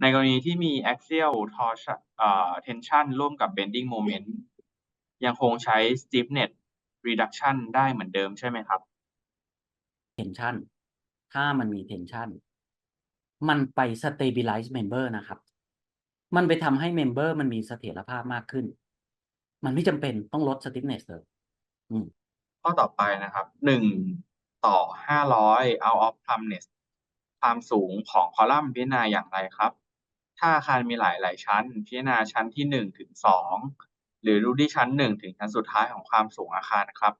ในกรณีที่มี axial torsion เอ่อ tension ร่วมกับ bending moment ยังคงใช้ stiffness reduction ได้เหมือนเดิมใช่ไหมครับ tension ถ้ามันมี tension มันไป stabilize member นะครับ มันไปทำให้ member มันมีเสถียรภาพมากขึ้น มันไม่จำเป็นต้องลด stiffness เลยอืมข้อต่อไปนะครับหนึ่งต่อห้าร้อย out of plumpness ความสูงของคอลัมน์พิจารณาอย่างไรครับ ถ้าอาคารมีหลายหลายชั้น พิจารณาชั้นที่หนึ่งถึงสองหรือดูที่ชั้นหนึ่งถึงชั้นสุดท้ายของความสูงอาคารครับ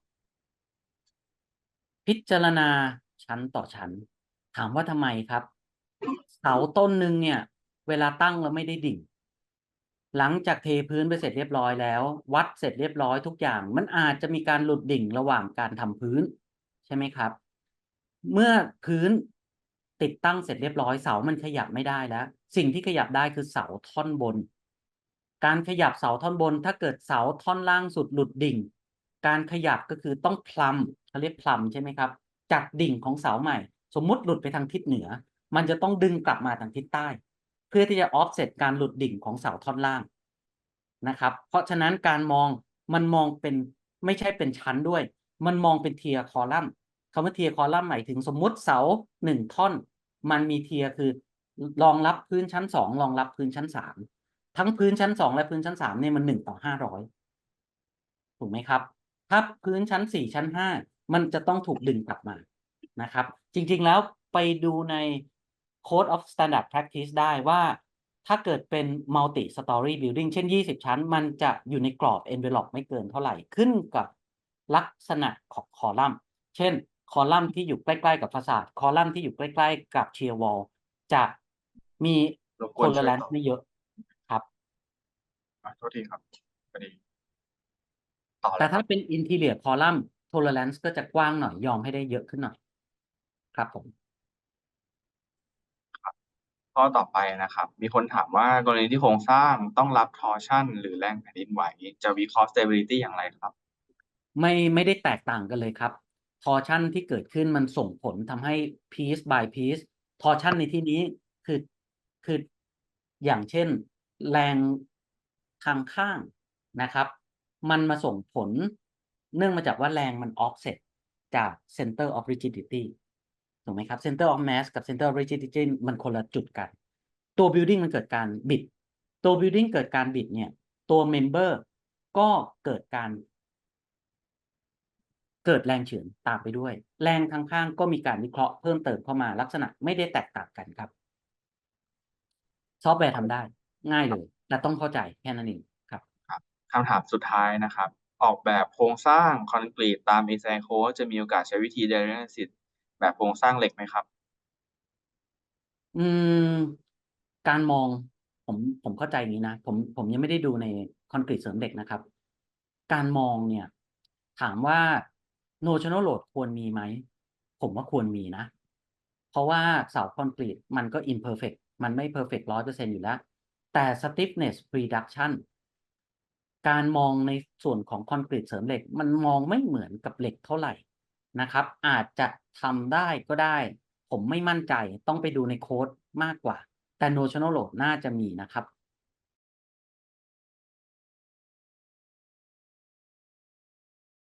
พิจารณาชั้นต่อชั้น ถามว่าทำไมครับ เสาต้นหนึ่งเนี่ย เวลาตั้งแล้วไม่ได้ดิ่ง หลังจากเทพื้นไปเสร็จเรียบร้อยแล้ว วัดเสร็จเรียบร้อยทุกอย่าง มันอาจจะมีการหลุดดิ่งระหว่างการทำพื้น ใช่ไหมครับ เมื่อพื้น ติดตั้งเสร็จเรียบร้อยเสามันขยับไม่ได้แล้ว สิ่งที่ขยับได้คือเสาท่อนบน การขยับเสาท่อนบน ถ้าเกิดเสาท่อนล่างสุดหลุดดิ่ง การขยับก็คือต้องพลัมเขาเรียกพลัมใช่ไหมครับ จากดิ่งของเสาใหม่ สมมุติหลุดไปทางทิศเหนือ มันจะต้องดึงกลับมาทางทิศใต้ เพื่อที่จะออฟเซตการหลุดดิ่งของเสาท่อนล่างนะครับ เพราะฉะนั้นการมองมันมองเป็นไม่ใช่เป็นชั้นด้วย มันมองเป็นเทียคอลัมน์คำว่าเทียคอลัมน์หมายถึงสมมุติเสาหนึ่งท่อน มันมีเทียคือรองรับพื้นชั้นสองรองรับพื้นชั้นสามทั้งพื้นชั้นสองและพื้นชั้นสามเนี่ยมันหนึ่งต่อห้าร้อยถูกไหมครับ ถ้าพื้นชั้นสี่ชั้นห้ามันจะต้องถูกดึงกลับมานะครับ จริงๆแล้วไปดูใน Code of Standard Practice ได้ว่าถ้าเกิดเป็น multi story building เช่น 20 ชั้น มันจะอยู่ในกรอบ envelope ไม่เกินเท่าไหร่ ขึ้นกับลักษณะของคอลัมน์ เช่น คอลัมน์ที่อยู่ใกล้ๆกับฟาสาดคอลัมน์ที่อยู่ใกล้ๆกับ shear wall จะมีรบกวนช่วย tolerance ตอบไม่เยอะครับอะโทษทีครับพอดีต่อเลแต่ยคถ้ารับเป็น interior column tolerance ก็จะกว้างหน่อยยอมให้ได้เยอะขึ้นหน่อย ครับผมข้อต่อไปนะครับ มีคนถามว่ากรณีที่โครงสร้างต้องรับ torsion หรือแรงแผ่นดินไหว จะวิเคราะห์ stability อย่างไรครับ ไม่ไม่ได้แตกต่างกันเลยครับ ทอร์ชั่นที่เกิดขึ้นมันส่งผลทำให้ piece by piece ทอร์ชั่นในที่นี้คือคืออย่างเช่น แรงทางข้างนะครับ มันมาส่งผลเนื่องมาจากว่าแรงมัน offset จาก center of rigidity ถูกไหมครับ center of mass กับ center of rigidity มันคนละจุดกัน ตัว building มันเกิดการบิด ตัว building เกิดการบิดเนี่ย ตัว member ก็เกิดการ เกิดแรงเฉือนตามไปด้วย แรงข้างๆก็มีการวิเคราะห์เพิ่มเติมเข้ามาลักษณะไม่ได้แตกต่างกันครับ ซอฟต์แวร์ทำได้ ง่ายเลยแต่ต้องเข้าใจแค่นั้นเองครับคำถามสุดท้ายนะครับ ออกแบบโครงสร้างคอนกรีตตาม design code จะมีโอกาสใช้วิธี diagnosis แบบโครงสร้างเหล็กไหมครับ อืม การมองผมผมเข้าใจอย่างนี้นะผมผมยังไม่ได้ดูในคอนกรีตเสริมเหล็กนะครับ การมองเนี่ย ถามว่า notional load ควรมีไหม ผมว่าควรมีนะ เพราะว่าเสาคอนกรีตมันก็ imperfect มันไม่ perfect ร้อยเปอร์เซ็นอยู่แล้ว แต่ stiffness reduction การมองในส่วนของคอนกรีตเสริมเหล็ก มันมองไม่เหมือนกับเหล็กเท่าไหร่นะครับ อาจจะทำได้ก็ได้ ผมไม่มั่นใจต้องไปดูในโค้ดมากกว่า แต่ notional load น่าจะมีนะครับ